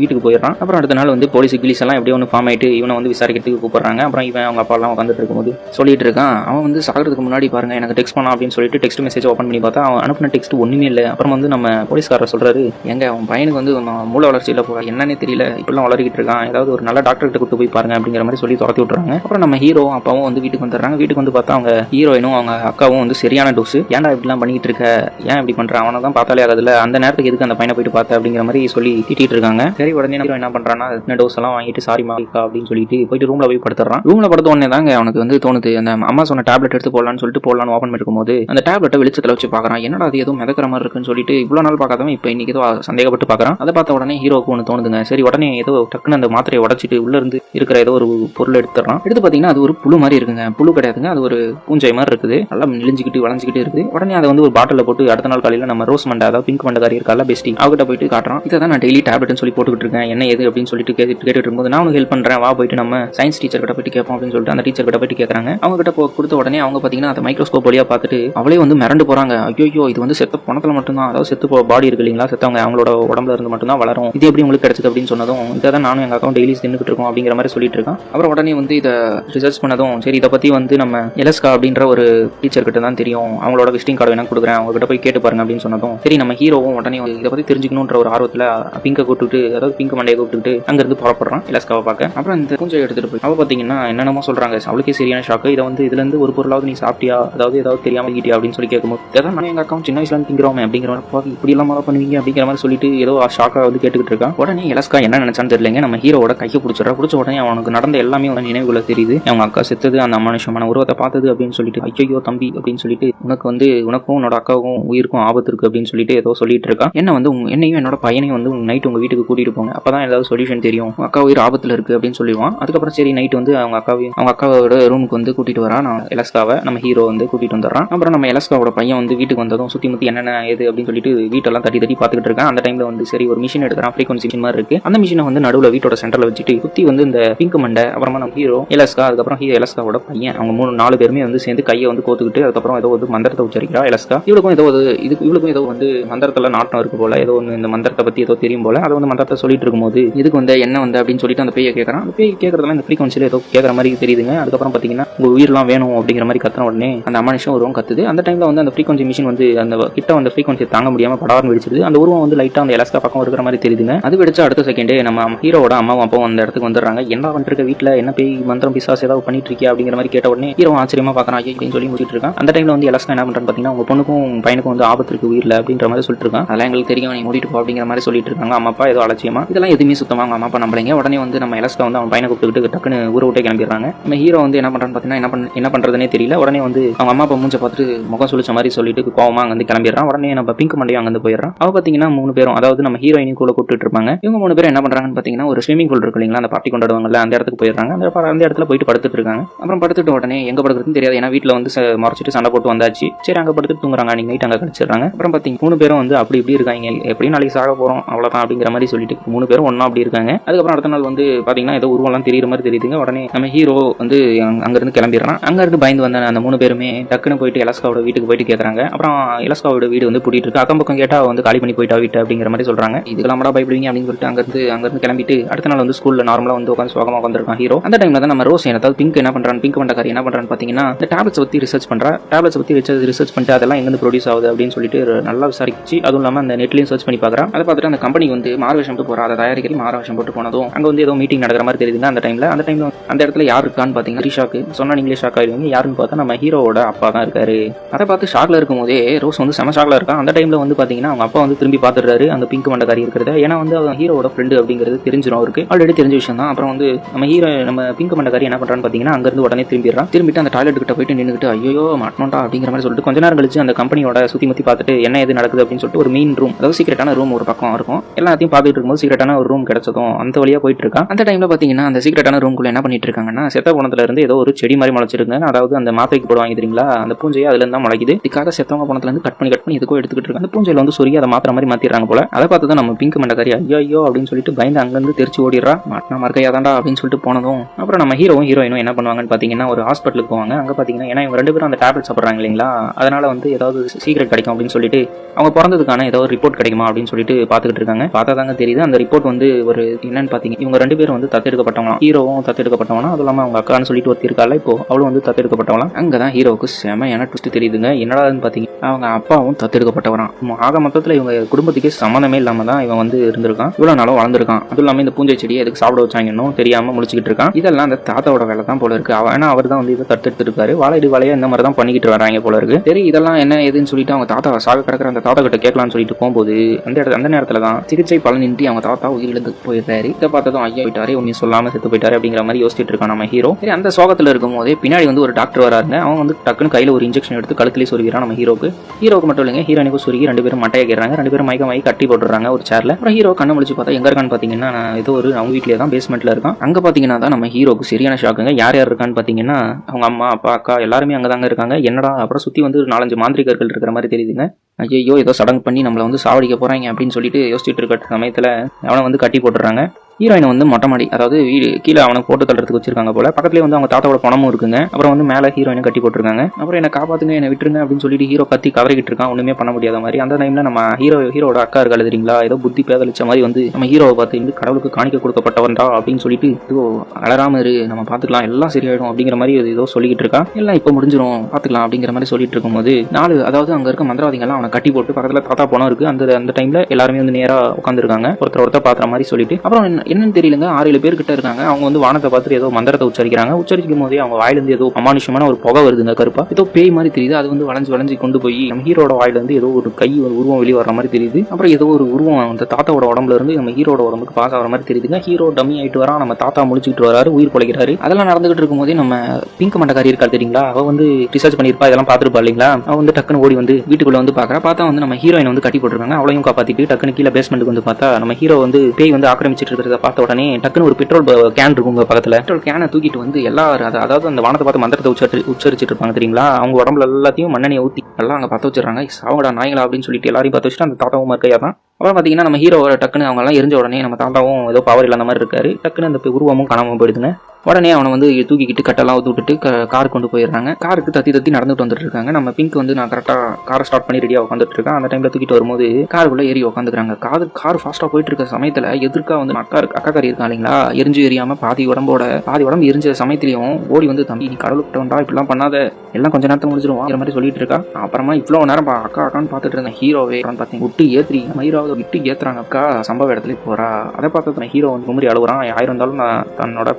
வீட்டுக்கு போயிடுறான். அப்புறம் அடுத்த நாள் வந்து போலீஸ் கிலீஸ் எல்லாம் எப்படியோ ஒன்று ஃபார்ம் ஆயிட்டு இவனை வந்து விசாரிக்கிறதுக்கு கூப்பிடுறாங்க. அப்புறம் இவன் அவங்க அப்பா கால்லாம் உட்காந்துட்டு இருக்கும்போது சொல்லிட்டு இருக்கான் அவன் வந்து சாகிறதுக்கு முன்னாடி பாருங்க எனக்கு டெக்ஸ்ட் பண்ணா அப்படின்னு சொல்லிட்டு டெக்ஸ்ட் மெசேஜ் ஓப்பன் பண்ணி பார்த்தா அவன் அனுப்பின டெக்ஸ்ட் ஒண்ணுமே இல்லை. அப்புறம் வந்து நம்ம போலீஸ்காரர் சொல்றாரு எங்க அவன் பையனுக்கு வந்து மூல மூளை வளர்ச்சி இல்லை போல என்னன்னே தெரியல இப்படிலாம் வளர்கிட்டு இருக்கான் ஏதாவது ஒரு நல்ல டாக்டர் கிட்ட கூட்டு போய் பாருங்க அப்படிங்கிற மாதிரி சொல்லி துரத்தி விட்டுறாங்க. அப்புறம் நம்ம ஹீரோ அப்பாவும் வந்து வீட்டுக்கு வந்துடுறாங்க. வீட்டுக்கு வந்து பார்த்தா அவங்க ஹீரோயினும் அவங்க அக்காவும் வந்து சரியான டோஸ் ஏன்டா இப்படிலாம் பண்ணிட்டு இருக்க ஏன் இப்படி பண்ற? அவனை தான் பார்த்தாலே ஆகாதுல அந்த நேரத்துக்கு எதுக்கு அந்த பையனை போயிட்டு பார்த்த? அப்படிங்கிற மாதிரி சொல்லி திட்டிட்டு இருக்காங்க சரி உடனே என்ன பண்றான்னா டோஸ் எல்லாம் வாங்கிட்டு சாரி மாக்கா அப்படின்னு சொல்லிட்டு போயிட்டு ரூம்ல போய் படுத்துறான் ரூம்ல படுத்த உடனே தாங்க அவனுக்கு வந்து தோணுது. அந்த அம்மா சொன்ன டேப்லெட் எடுத்து போடலாம்னு சொல்லிட்டு போடலாம்னு ஓப்பன் பண்ணிருக்கும் போது அந்த டேப்லெட்டை வெளிச்சத்தில் வச்சு பார்க்கறான். என்னடா அது எதுவும் மிதக்கிற மாதிரி இருக்குன்னு சொல்லிட்டு இவ்வளோ நாள் பார்க்காதவன் இப்போ இன்னைக்கு ஏதோ சந்தேகப்பட்டு பார்க்கறான். அதை பார்த்த உடனே ஹீரோக்கு ஒன்று தோணுதுங்க. சரி உடனே ஏதோ டக்குன்னு அந்த மாத்திரையை உடச்சிட்டு உள்ள இருந்து இருக்கிற ஏதோ ஒரு பொருள் எடுத்துறான் எடுத்து பார்த்தீங்கன்னா அது ஒரு புழு மாதிரி இருக்குங்க. புழு கிடையாதுங்க. அது ஒரு பூஞ்சை மாதிரி இருக்குது. நல்லா நெளிஞ்சுக்கிட்டு வளைஞ்சிக்கிட்டு இருக்குது. உடனே அதை வந்து ஒரு பாட்டில் போட்டு அடுத்த நாள் காலையில் நம்ம ரோஸ் மண்டை அதாவது பிங்க் மண்டகாரி இருக்கால பெஸ்டி அவகிட்ட போயிட்டு காட்டுறான். இதை தான் நான் டெய்லி டேப்லெட்னு சொல்லி போட்டுக்கிட்டு இருக்கேன். என்ன எது அப்படின்னு சொல்லிட்டு கேட்டுட்டு இருக்கும்போது நான் உனக்கு ஹெல்ப் பண்ணுறேன் வா போயிட்டு நம்ம சயின்ஸ் டீச்சர் கிட்ட போயிட்டு கேட்போம் அப்படின்னு சொல்லிட்டு அந்த டீச்சர் கிட்ட போயிட்டு கேட்கறாங்க அவங்க கிட்ட கொடுத்த உடனே அவங்க பாத்தீங்கன்னா அந்த மைக்ரோஸ்கோப் வழியா பார்த்துட்டு அவளே வந்து மிரண்டு போறாங்க. ஐயோ இது வந்து செத்த பணத்துல மட்டும்தான். அதாவது செத்து பாடி இருக்கு இல்லைங்களா? செத்தவங்க அவங்களோட உடம்புல இருந்து மட்டும்தான் வளரும். இது எப்படி உங்களுக்கு கிடைச்சது அப்படின்னு சொன்னதும் இதை தான் நானும் எங்க அக்கௌண்ட் டெய்லி தின்னுக்கிட்டு இருக்கோம் அப்படிங்கிற மாதிரி சொல்லிட்டு இருக்கான். அப்புறம் உடனே வந்து இதை ரிசர்ச் பண்ணதும் சரி இதை பத்தி வந்து நம்ம எலஸ்கா அப்படின்ற ஒரு டீச்சர் கிட்ட தான் தெரியும். அவங்களோட விசிட்டிங் கார்டு வேணா கொடுக்குறேன். அவங்க கிட்ட போய் கேட்டு பாருங்க அப்படின்னு சொன்னதும் சரி நம்ம ஹீரோவும் உடனே இதை பத்தி தெரிஞ்சுக்கணுன்ற ஒரு ஆர்வத்துல பிங்கை கூப்பிட்டு அதாவது பிங்க் மண்டையை கூப்பிட்டு அங்கிருந்து புறப்படுறான் எலஸ்காவை பார்க்க. அப்புறம் இந்த பூஞ்சை எடுத்துட்டு போய் அவ பாத்தீங்கன்னா என்னென்னமோ சொல்றாங்க அவளுக்கே சரியான ஷாக்கு இதை வந்து இதுலேருந்து ஒரு பொருளாவது நீ சாப்பிட்டியா? அதாவது ஏதாவது தெரியாமல் கிட்டியா அப்படின்னு சொல்லி கேட்கும்போது நான் எங்கள் அக்காவும் சின்ன வயசுல திங்கிறோமே அப்படிங்கிற மாதிரி இப்படி எல்லாம் பண்ணுவீங்க? அப்படிங்கிற மாதிரி சொல்லிட்டு ஏதோ ஷாக்காக வந்து கேட்டுக்கிட்டு இருக்கான். உடனே எலஸ்கா என்ன நினைச்சான்னு தெரியலங்க. நம்ம ஹீரோவோட கையை பிடிச்சிடா பிடிச்ச உடனே அவனுக்கு நடந்த எல்லாமே அவன் நினைவுகளை தெரியுது. அவங்க அக்கா செத்தது அந்த மனுஷமான உருவத்தை பார்த்தது அப்படின்னு சொல்லிட்டு ஐயோ தம்பி அப்படின்னு சொல்லிட்டு உனக்கு வந்து உனக்கும் உன்னோட அக்காவுக்கும் உயிருக்கும் ஆபத்து இருக்கு அப்படின்னு சொல்லிட்டு ஏதோ சொல்லிட்டு இருக்கான் என்ன வந்து உங்க- என்னையும் என்னோட பையனையும் வந்து நைட் உங்க வீட்டுக்கு கூட்டிட்டு போங்க. அப்பதான் ஏதாவது சொல்யூஷன் தெரியும். அக்கா உயிர் ஆபத்துல இருக்கு அப்படின்னு சொல்லிடுவான். அதுக்கப்புறம் சரி நைட் வந்து அவங்க அக்காவையும் அவங்க அக்காவோட ரூமுக்கு வந்து கூட்டிட்டு வரான். நான் எலஸ்காவை நம்ம ஹீரோ வந்து கூட்டிட்டு வந்துடுறான். அப்புறம் நம்ம எலஸ்காவோட பையன் வந்து வீட்டுக்கு வந்ததும் சுத்தி முத்தி என்னென்ன ஏது அப்படின்னு சொல்லிட்டு வீட்டெல்லாம் தட்டி தட்டி பார்த்துக்கிட்டு இருக்கான். அந்த டைம்ல வந்து சரி ஒரு மிஷின் எடுக்கிறான். ஃப்ரீக்வன்சி மிஷின் மாதிரி இருக்கு. அந்த மிஷினை வந்து நடுவில் வீட்டோட சென்டர்ல வச்சுட்டு சுத்தி வந்து இந்த பிங்க் மண்டை அப்புறமா நம்ம ஹீரோ எலஸ்கா அதுக்கப்புறம் ஹீரோ எலஸ்காவோட பையன் அவங்க மூணு நாலு பேருமே வந்து சேர்ந்து கையை வந்து கோத்துக்கிட்டு அதுக்கப்புறம் ஏதோ ஒரு மந்திரத்தை உச்சரிக்கிறா எலஸ்கா. இவளுக்கும் ஏதோ ஒரு இது இவளுக்கும் ஏதோ வந்து மந்திரத்தில் நாட்டம் இருக்கு போல ஏதோ ஒன்று இந்த மந்திரத்தை பத்தி ஏதோ தெரியும் போல அதை வந்து மந்திரத்தை சொல்லிட்டு இருக்கும்போது இதுக்கு வந்து என்ன வந்து அப்படின்னு சொல்லிட்டு அந்த பேயை கேட்கறான் அந்த பேய் கேட்கறதுலாம் இந்த ஃப்ரீக்வன்சியில் ஏதோ கேட்கற மாதிரி தெரியுது தெரியுதுங்க அதுக்கப்புறம் பார்த்தீங்கன்னா உங்க உயிர்லாம் வேணும் அப்படிங்கிற மாதிரி கத்துன உடனே அந்த அமானுஷம் உருவம் கத்துது. அந்த டைமில் வந்து அந்த ஃப்ரீக்வன்சி மிஷின் வந்து அந்த கிட்ட அந்த ஃப்ரீக்வன்சி தாங்க முடியாமல் படார்னு வெடிச்சிருது. அந்த உருவம் வந்து லைட்டாக அந்த எலாஸ்கா பக்கம் இருக்கிற மாதிரி தெரியுதுங்க. அது வெடிச்சா அடுத்த செகண்டே நம்ம ஹீரோவோட அம்மாவும் அப்போ அந்த இடத்துக்கு வந்துடுறாங்க. என்ன பண்ணிருக்க வீட்டில் என்ன போய் மந்திரம் பிசாஸ் ஏதாவது பண்ணிட்டு இருக்கியா? அப்படிங்கிற மாதிரி கேட்ட உடனே ஹீரோ ஆச்சரியமா பார்க்கறான். அப்படின்னு சொல்லி முடிச்சிட்டு இருக்கான். அந்த டைமில் வந்து எலாஸ்கா என்ன பண்ணுறான்னு பார்த்தீங்கன்னா உங்கள் பொண்ணுக்கும் பையனுக்கும் வந்து ஆபத்து இருக்கு உயிர்ல அப்படின்ற மாதிரி சொல்லிட்டு இருக்கான். அதெல்லாம் எங்களுக்கு தெரியும். நீ மூடிட்டு போ அப்படிங்கிற மாதிரி சொல்லிட்டு இருக்காங்க. அம்மா அப்பா ஏதோ அலட்சியமா? இதெல்லாம் எதுவுமே சுத்தமாக அவங்க அம்மா அப்பா நம்பலைங்க. உடனே வந்து நம்ம எலாஸ்கா வந்து அவன் பையனை கூப்பிட்டுக்கிட்டு டக்குன்னு ஊரை விட்டே கிளம்பிடுறாங்க. நம்ம ஹீரோ வந்து என்ன பண்றான்னு பாத்தீங்கன்னா என்ன பண்ண என்ன பண்ணுறதுனே தெரியல. உடனே வந்து அவங்க அம்மா அப்பா மூஞ்ச பார்த்துட்டு முகம் சுழிச்ச மாதிரி சொல்லிட்டு கோவமா அங்க வந்து கிளம்பிடுறான். உடனே நம்ம பிங்க் மண்டையும் அங்க வந்து போயிடுறான். அவ பாத்தீங்கன்னா மூணு பேரும் அதாவது நம்ம ஹீரோயினும் கூட கூப்பிட்டு இருப்பாங்க. இவங்க மூணு பேரும் என்ன பண்றாங்கன்னு பாத்தீங்கன்னா ஒரு ஸ்விமிங் பூல் இருக்கு இல்லைங்களா அந்த பார்ட்டி கொண்டாடுவாங்கல்ல அந்த இடத்துக்கு போயிடுறாங்க. அந்த அந்த இடத்துல போயிட்டு படுத்துட்டு இருக்காங்க. அப்புறம் படுத்துட்டு உடனே எங்க படுக்கிறதுன்னு தெரியாது. ஏன்னா வீட்டுல வந்து மறைச்சிட்டு சண்டை போட்டு வந்தாச்சு. சரி அங்க படுத்துட்டு தூங்குறாங்க. அன்னைக்கு நைட் அங்க கழிச்சிடுறாங்க. அப்புறம் பார்த்தீங்க மூணு பேரும் வந்து அப்படி இப்படி இருக்காங்க. எப்படியும் நாளைக்கு சாக போறோம் அவ்வளவுதான் அப்படிங்கிற மாதிரி சொல்லிட்டு மூணு பேரும் ஒன்றா அப்படி இருக்காங்க. அதுக்கப்புறம் அடுத்த நாள் வந்து பாத்தீங்கன்னா ஏதோ உருவம்லாம் தெரியுற மாதிரி தெரியுதுங்க. உடனே நம்ம ஹீரோ வந்து அங்கேருந்து கிளம்பிடுறான் அங்கேருந்து பயந்து வந்த அந்த மூணு பேருமே டக்குன்னு போயிட்டு எலஸ்காவோட வீட்டுக்கு போயிட்டு கேட்குறாங்க அப்புறம் எலஸ்காவோட வீடு வந்து பூட்டிட்டு இருக்கு அக்கம் பக்கம் கேட்டால் வந்து காலி பண்ணி போயிட்டா வீட்டு அப்படிங்கிற மாதிரி சொல்கிறாங்க இதுக்கெல்லாம் பயப்படுவீங்க? அப்படின்னு சொல்லிட்டு அங்கேருந்து அங்கேருந்து கிளம்பிட்டு அடுத்த நாள் வந்து ஸ்கூலில் நார்மலாக வந்து உட்காந்து சோகமாக உட்காந்துருக்கான் ஹீரோ அந்த டைமில் தான் நம்ம ரோஸ் அதாவது பிங்க் என்ன பண்ணுறான் பிங்க் மண்டக்காரி என்ன பண்ணுறான்னு பார்த்தீங்கன்னா இந்த டேப்லெட்ஸ் பற்றி ரிசர்ச் பண்றா. டேப்லெட்ஸ் பற்றி ரிசர்ச் பண்ணிட்டு அதெல்லாம் எங்கேருந்து ப்ரொடியூஸ் ஆகுது அப்படின்னு சொல்லிட்டு நல்லா விசாரிச்சு அதுவும் இல்லாமல் அந்த நெட்லையும் சர்ச் பண்ணி பார்க்குறான் அதை பார்த்துட்டு அந்த கம்பெனி வந்து மார்வேஷம் போட்டு போகிறா அதை தயாரிக்கிற மார்வேஷம் போட்டு போனதும் அங்கே வந்து ஏதோ மீட்டிங் நடக்கிற மாதிரி தெரியுதுங்க அந்த டைமில் அந்த டைமில் அந்த இடத்துல யார் இருக்கான்னு பாத்தீங்கன்னா ரிஷாக்கு சொன்னா நீங்களே ஷாக் ஆயிடுவீங்க. யாருன்னு பார்த்தா நம்ம ஹீரோவோட அப்பா தான் இருக்காரு. அதை பார்த்து ஷாக்ல இருக்கும்போதே ரோஸ் வந்து செம ஷாக்ல இருக்கா அந்த டைம்ல வந்து பார்த்தீங்கன்னா அவங்க அப்பா வந்து திரும்பி பார்த்துடுறாரு. அந்த பிங்க் மண்டக்காரி இருக்கிறத. ஏன்னா வந்து அவன் ஹீரோட ஃப்ரெண்டு அப்படிங்கிறது தெரிஞ்சிடும் அவருக்கு. ஆல்ரெடி தெரிஞ்ச விஷயம் தான். அப்புறம் வந்து நம்ம ஹீரோ நம்ம பிங்க் மண்டக்காரி என்ன பண்றான்னு பார்த்தீங்கன்னா அங்க இருந்து உடனே திரும்பிடுறான். திரும்பிட்டு அந்த டாய்லெட் கிட்ட போயிட்டு நின்னுட்டு ஐயோ மாட்டோம்டா அப்படிங்கிற மாதிரி சொல்லிட்டு கொஞ்ச நேரம் கழிச்சு அந்த கம்பெனியோட சுத்தி முத்தி பார்த்துட்டு என்ன எது நடக்குது? அப்படின்னு சொல்லிட்டு ஒரு மெயின் ரூம் அதாவது சீக்கிரட்டான ரூம் ஒரு பக்கம் இருக்கும். எல்லாத்தையும் பார்த்துட்டு இருக்கும்போது சீக்கிரட்டான ஒரு ரூம் கிடைச்சதும் அந்த வழியா போயிட்டு இருக்கான். அந்த டைம்ல பாத்தீங்கன்னா அந்த சீக்கிரட்டான ரூம்குள்ள என்ன பண்ணிட்டு இருக்காங்கன்னா செத்த குணத்துல இருந்து ஏதோ ஒரு செடி மாதிரி முளைச்சிருங்க அதாவது அந்த மாத்திரைக்கு போடுவாங்க தெரியுங்களா அந்த பூஞ்சையை அதுல இருந்தா முளைக்குது. இதுக்காக செத்தவங்க பணத்துல இருந்து கட் பண்ணி கட் பண்ணி எதுக்கோ எடுத்துக்கிட்டு இருக்காங்க. அந்த பூஞ்சையில வந்து சொருகி அதை மாத்திர மாதிரி மாத்திடுறாங்க போல. அதை பார்த்து தான் நம்ம பிங்க் மண்டக்காரி ஐயோ ஐயோ அப்படின்னு சொல்லிட்டு பயந்து அங்கேருந்து தெரிச்சு ஓடிடுறா. மாட்டினா மறக்கையா தாண்டா அப்படின்னு சொல்லிட்டு போனதும் அப்புறம் நம்ம ஹீரோவும் ஹீரோயினும் என்ன பண்ணுவாங்கன்னு பார்த்தீங்கன்னா ஒரு ஹாஸ்பிட்டலுக்கு போவாங்க. அங்கே பார்த்தீங்கன்னா ஏன்னா இவங்க ரெண்டு பேரும் அந்த டேப்லெட் சாப்பிட்றாங்க இல்லைங்களா? அதனால வந்து ஏதாவது சீக்கிரம் கிடைக்கும் அப்படின்னு சொல்லிட்டு அவங்க பிறந்ததுக்கான ஏதோ ஒரு ரிப்போர்ட் கிடைக்குமா அப்படின்னு சொல்லிட்டு பார்த்துக்கிட்டு இருக்காங்க. பார்த்தா தாங்க தெரியுது. அந்த ரிப்போர்ட் வந்து ஒரு என்னன்னு பார்த்தீங்க இவங்க ரெண்டு பேரும் வந்து தத்தெடுக்கப்பட்டவங்களாம். ஹீரோவும் தத்தெடுக்கப்பட்டவனா அது இல்லாமல் அவங்க அக்கான்னு சொல்லிட்டு ஒருத்தி இருக்கால இப்போ அவளும் வந்து தத்தெடுக்கப்பட்டவளாம் அங்கே தான் ஹீரோவுக்கு செமையான ட்விஸ்ட் தெரியுதுங்க. என்னடாதுன்னு பார்த்தீங்க அவங்க அப்பாவும் தத்தெடுக்கப்பட்டவரான் ஆக மொத்தத்தில் இவங்க குடும்பத்துக்கே சம்மந்தமே இல்லாமல் தான் இவன் வந்து இருந்திருக்கான். இவ்வளோ நாளும் வளர்ந்துருக்கான். அதுவும் இல்லாமல் இந்த பூஞ்சை செடியை எதுக்கு சாப்பிட வச்சாங்கன்னு தெரியாமல் முடிச்சுக்கிட்டு இருக்கான். இதெல்லாம் அந்த தாத்தாவோட வேலை தான் போல இருக்கு. அவன் ஏன்னா அவர் தான் வந்து இதை தத்தெடுத்திருக்காரு. வாழையடி வாழையா இந்த மாதிரி தான் பண்ணிக்கிட்டு வராங்க போல இருக்கு. சரி இதெல்லாம் என்ன ஏதுன்னு சொல்லிட்டு அவங்க தாத்தா சாக கிடக்கிற அந்த தாத்தா கிட்ட கேட்கலாம்னு சொல்லிட்டு போகும்போது அந்த இடத்துல அந்த நேரத்தில் தான் சிகிச்சை பலனின்றி அவங்க தாத்தா உயிரிழந்து போயிடுறாரு. இதை பார்த்ததும் ஐயா போயிட்டாரு ஒன்றும் சொல்லாம செத்து போயிட்டாரு அப்படிங்கிற மாதிரி யோசிச்சுட்டு இருக்கான் நம்ம ஹீரோ. சரி அந்த சோகத்தில் இருக்கும் போதே பின்னாடி வந்து ஒரு டாக்டர் வராருங்க. அவன் வந்து டக்குன்னு கையில் ஒரு இன்ஜெக்ஷன் எடுத்து கழுத்துலேயே சொருகிறான் நம்ம ஹீரோக்கு ஹீரோக்கு மட்டும் இல்லைங்க ஹீரோனுக்கு சொருகி ரெண்டு பேரும் மட்டையாக்கிறாங்க ரெண்டு பேரும் மயக்க மயக்க கட்டி போட்டுறாங்க ஒரு சேரில் அப்புறம் ஹீரோ கண்ணை முடிச்சு பார்த்தா எங்க இருக்கான்னு பார்த்தீங்கன்னா ஏதோ ஒரு அவங்க வீட்டிலே தான் பேஸ்மெண்ட்டில் இருக்கான். அங்கே பார்த்தீங்கன்னா தான் நம்ம ஹீரோக்கு சரியான ஷாக்குங்க யார் யார் இருக்கான்னு பார்த்தீங்கன்னா அவங்க அம்மா அப்பா அக்கா எல்லாருமே அங்கே தாங்க இருக்காங்க. என்னடா அப்புறம் சுற்றி வந்து ஒரு நாலஞ்சு மாந்திரிகர்கள் இருக்கிற மாதிரி தெரியுதுங்க. ஐயோ ஏதோ சடங்கு பண்ணி நம்மளை வந்து சாவடிக்க போகிறாங்க அப்படின்னு சொல்லிட்டு யோசிச்சுட்டு இருக்க சமயத்தில் அவனை வந்து கட்டி போட்டுறாங்க ஹீரோயினை வந்து மொட்டை மாடி அதாவது வீடு கீழே அவனை போட்டு தள்ளுறதுக்கு வச்சிருக்காங்க போல. பக்கத்துலேயே வந்து அவங்க தாத்தாவோட பணமும் இருக்குங்க. அப்புறம் வந்து மேலே ஹீரோயினை கட்டி போட்டிருக்காங்க. அப்புறம் என்ன காப்பாத்துங்க என்ன விட்டுருங்க அப்படின்னு சொல்லிட்டு ஹீரோ கத்தி கவரிக்கிட்டு இருக்கான். ஒன்றுமே பண்ண முடியாத மாதிரி. அந்த டைமில் நம்ம ஹீரோ ஹீரோட அக்கா இருக்கா எழுதுறீங்களா ஏதோ புத்தி பேதளிச்ச மாதிரி வந்து நம்ம ஹீரோவை பார்த்து வந்து கடவுளுக்கு காணிக்க கொடுக்கப்பட்டவன்டா அப்படின்னு சொல்லிட்டு இதோ அலராம இரு நம்ம பார்த்துக்கலாம் எல்லாம் சரியாயிடும் அப்படிங்கிற மாதிரி ஏதோ சொல்லிக்கிட்டு இருக்கான் எல்லாம் இப்போ முடிஞ்சிரும் பார்த்துக்கலாம் அப்படிங்கிற மாதிரி சொல்லிட்டு இருக்கும்போது நாலு அதாவது அங்கே இருக்க மந்திரவாதிகள்லாம் அவனை கட்டி போட்டு பக்கத்தில் தாத்தா பணம் இருக்கு. அந்த அந்த டைமில் எல்லாருமே வந்து நேராக உட்காந்துருக்காங்க ஒருத்தர் ஒருத்தர் பார்க்குற மாதிரி சொல்லிட்டு. அப்புறம் என்னன்னு தெரியலங்க. ஆறு ஏழு பேர் கிட்ட இருக்காங்க. அவங்க வந்து வானத்தை பார்த்துட்டு ஏதோ மந்திரத்தை உச்சரிக்கிறாங்க. உச்சரிக்கும் போதே அவங்க வாயிலிருந்து ஏதோ அமானுஷமான ஒரு புகை வருதுங்க கருப்பா. ஏதோ பேய் மாதிரி தெரியுது. அது வந்து வளைஞ்சு வளைஞ்சு கொண்டு போய் நம்ம ஹீரோட வாயிலிருந்து ஏதோ ஒரு கை ஒரு உருவம் வெளியே வர மாதிரி தெரியுது. அப்புறம் ஏதோ ஒரு உருவம் அந்த தாத்தாவோட உடம்புல இருந்து நம்ம ஹீரோட உடம்புக்கு பாஸ் ஆகிற மாதிரி தெரியுதுங்க. ஹீரோ டம்மி ஆயிட்டு வரான் நம்ம தாத்தா முடிச்சுட்டு வராரு. உயிர் பிழைக்கிறாரு. அதெல்லாம் நடந்துகிட்டு இருக்கும்போதே நம்ம பிங்க் மண்டக்காரி இருக்கா தெரியுங்களா? அவ வந்து ரிசர்ச் பண்ணியிருப்பா. இதெல்லாம் பார்த்துருப்பா இல்லைங்களா? அவ வந்து டக்குன்னு ஓடி வந்து வீட்டுக்குள்ள வந்து பாக்குறா. பார்த்தா வந்து நம்ம ஹீரோயின் வந்து கட்டி போட்டுருக்காங்க. அவளையும் காப்பாத்திட்டு டக்குன்னு கீழே பேஸ்மெண்ட்டுக்கு வந்து பார்த்தா நம்ம ஹீரோ வந்து பேய் வந்து ஆக்கிரமிச்சிட்டு இருக்கிறத பார்த்த உடனே டக்குன்னு ஒரு பெட்ரோல் கேன் இருக்குங்க பக்கத்துல. பெட்ரோல் கேனை தூக்கிட்டு வந்து எல்லாரும் அதாவது அந்த வானத்தை பார்த்து மந்திரத்தை உச்சரி உச்சரிச்சிட்டு இருப்பாங்க தெரியுங்களா? அவங்க உடம்புல எல்லாத்தையும் மண்ணெண்ணெய் ஊத்தி எல்லாம் அங்கே பார்த்து வச்சிடறாங்க. சாவடா நாய்களா அப்படின்னு சொல்லிட்டு எல்லாரையும் பார்த்து வச்சுட்டு அந்த தாத்தாவும் இருக்கையா தான் அப்புறம் பார்த்தீங்கன்னா நம்ம ஹீரோ டக்குன்னு அவங்க எல்லாம் எரிஞ்ச உடனே நம்ம தாத்தாவும் ஏதோ பவர் இல்லாத மாதிரி இருக்காரு. டக்குன்னு அந்த உருவமும் காணாமல் போயிடுதுங்க. உடனே அவனை வந்து தூக்கிக்கிட்டு கட்டெல்லாம் விட்டுட்டு கார் கொண்டு போயிடுறாங்க. காருக்கு தத்தி தத்தி நடந்துட்டு வந்துட்டு இருக்காங்க. நம்ம பிங்க் வந்து நான் கரெக்டாக காரை ஸ்டார்ட் பண்ணி ரெடியாக உட்காந்துட்டு இருக்கேன். அந்த டைம்ல தூக்கிட்டு வரும்போது காருக்குள்ள ஏறி உட்காந்துக்கிறாங்க காது கார் ஃபாஸ்ட்டாக போயிட்டு இருக்க சமயத்தில் எதிர்க்கா வந்து அக்கா இருக்கு- அக்கா காரி இருக்கா இல்லைங்களா? எரிஞ்சு எரியாம பாதி உடம்போட பாதி உடம்பு எரிஞ்ச சமயத்திலையும் ஓடி வந்து தம்பி நீ கடவுளுக்கிட்ட வந்தா இப்படிலாம் பண்ணாத. எல்லாம் கொஞ்ச நேரத்தை முடிஞ்சிருவாங்கிற மாதிரி சொல்லிட்டு இருக்கா? அப்புறமா இவ்வளோ நேரம் அக்கா அக்கான்னு பார்த்துட்டு இருந்தேன். ஹீரோவே பார்த்தீங்க விட்டு ஏத்ரி மயிராவது விட்டு ஏத்துறாங்க அக்கா. சம்பவ இடத்துல போறா. அதை பார்த்து ஹீரோ வந்து குமரி அழுகுறான் ஆயிரம் இருந்தாலும் நான் தன்னோட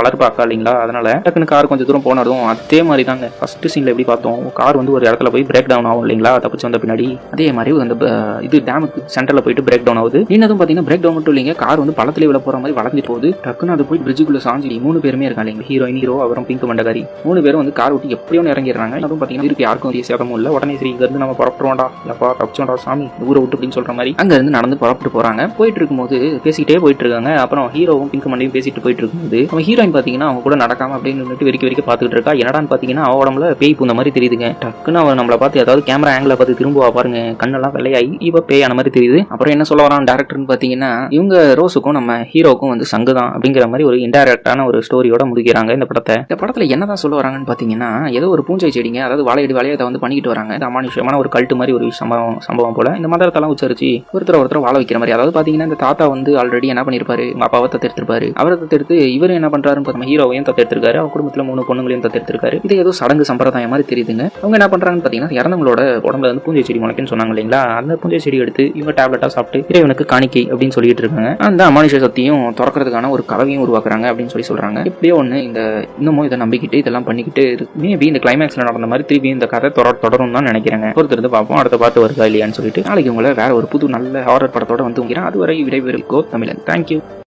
வளர்ப்பாக்கா இல்லைங்களா? அதனால டக்குன்னு கார் கொஞ்சம் தூரம் போனதும் அதே மாதிரி தாங்க ஃபர்ஸ்ட் சீன்ல எப்படி பார்த்தோம்? கார் வந்து ஒரு இடத்துல போய் பிரேக் டவுன் ஆகும் இல்லைங்களா? தப்பிச்சு வந்த பின்னாடி. அதே மாதிரி அந்த இது டேமுக்கு சென்டர்ல போயிட்டு பிரேக் டவுன் ஆகுது. இன்னதும் பாத்தீங்கன்னா பிரேக் டவுன் மட்டும் இல்லைங்க. கார் வந்து பழத்துல விட போற மாதிரி வளர்ந்துட்டு போகுது. டக்குன்னு அது போய் பிரிட்ஜுக்குள்ள சாஞ்சி மூணு பேருமே இருக்காங்க இல்லைங்க ஹீரோயின் ஹீரோ அப்புறம் பிங்க் மண்டகாரி மூணு பேரும் வந்து கார் விட்டு எப்படியோ இறங்கிடுறாங்க. அதுவும் பாத்தீங்கன்னா இருக்கு யாருக்கும் பெரிய சேதமும் இல்லை. உடனே சரி இங்க இருந்து நம்ம புறப்பட்டுருவோம்டா. இல்லப்பா தப்பிச்சோம்டா சாமி ஊரை விட்டு அப்படின்னு சொல்ற மாதிரி அங்க இருந்து நடந்து புறப்பட்டு போறாங்க. போயிட்டு இருக்கும்போது பேசிக்கிட்டே போயிட்டு இருக்காங்க. அப்புறம் ஹீரோவும் பிங்க் மண்டையும் பேசிட்டு போயிட்டு இருக்கும்போது நம்ம ஹீரோயின் பாத்தீங்கன்னா அவங்க கூட நடக்காம அப்படின்னு நின்னுட்டு வெறிக்க வெறிக்க பார்த்துக்கிட்டு இருக்கா? என்னடான்னு பாத்தீங்கன்னா அவ உடம்புல பேய் பூந்த மாதிரி தெரியுதுங்க. டக்குன்னு அவன் நம்மளை பார்த்து ஏதாவது கேமரா ஆங்கில பார்த்து திரும்புவா பாருங்க. கண்ணெல்லாம் வெள்ளையாகி இவ பேய் ஆன மாதிரி தெரியுது. அப்புறம் என்ன சொல்ல வரான் டேரக்டர்னு பாத்தீங்கன்னா இவங்க ரோஸுக்கும் நம்ம ஹீரோக்கும் வந்து சங்கு தான் அப்படிங்கிற மாதிரி ஒரு இன்டைரக்டான ஒரு ஸ்டோரியோட முடிக்கிறாங்க இந்த படத்தை. இந்த படத்துல என்னதான் சொல்ல வராங்கன்னு பார்த்தீங்கன்னா ஏதோ ஒரு பூஞ்சை செடிங்க அதாவது வாழையடி வாழையை அதை வந்து பண்ணிக்கிட்டு வராங்க. இந்த அமானுஷமான ஒரு கல்ட்டு மாதிரி ஒரு சம்பவம் சம்பவம் போல. இந்த மந்திரத்தெல்லாம் உச்சரிச்சு ஒருத்தர் ஒருத்தர் வாழ வைக்கிற மாதிரி. அதாவது பாத்தீங்கன்னா இந்த தாத்தா வந்து ஆல்ரெடி என்ன பண்ணிருப்பாரு? உங்க அப்பாவை தத்தெடுத்திருப்பாரு. அவரை தத்தெடுத்து இவர் என்ன பண்றாருன்னு ஹீரோவையும் தத்தெடுத்திருக்காரு. அவங்க குடும்பத்தில் மூணு பொண்ணுங்களையும் தத்தெடுத்திருக்காரு. இது ஏதோ சடங்கு சம்பிரதாயம் மாதிரி தெரியுதுங்க. அவங்க என்ன பண்றாங்கன்னு பாத்தீங்கன்னா இறந்தவங்களோட உடம்புல வந்து பூஞ்சை செடி முளைக்குன்னு சொன்னாங்க இல்லைங்களா? அந்த பூஞ்சை செடி எடுத்து இவங்க டேப்லெட்டா சாப்பிட்டு இறைவனுக்கு காணிக்கை அப்படின்னு சொல்லிட்டு இருக்காங்க. அந்த அமானுஷ சக்தியும் திறக்கிறதுக்கான ஒரு கலவையும் உருவாக்குறாங்க அப்படின்னு சொல்லி சொல்றாங்க. இப்படியே ஒண்ணு இந்த இன்னமும் இதை நம்பிக்கிட்டு இதெல்லாம் பண்ணிக்கிட்டு மேபி இந்த கிளைமேக்ஸ்ல நடந்த மாதிரி திருப்பி இந்த கதை தொடர் தொடரும் தான் நினைக்கிறேங்க. பொறுத்திருந்து பார்ப்போம். அடுத்த பார்த்து வருதா இல்லையான்னு சொல்லிட்டு. நாளைக்கு உங்களை வேற ஒரு புது நல்ல ஹாரர் படத்தோட வந்து அது வரை விடைபெறும் கோ தமிழன் தேங்க்யூ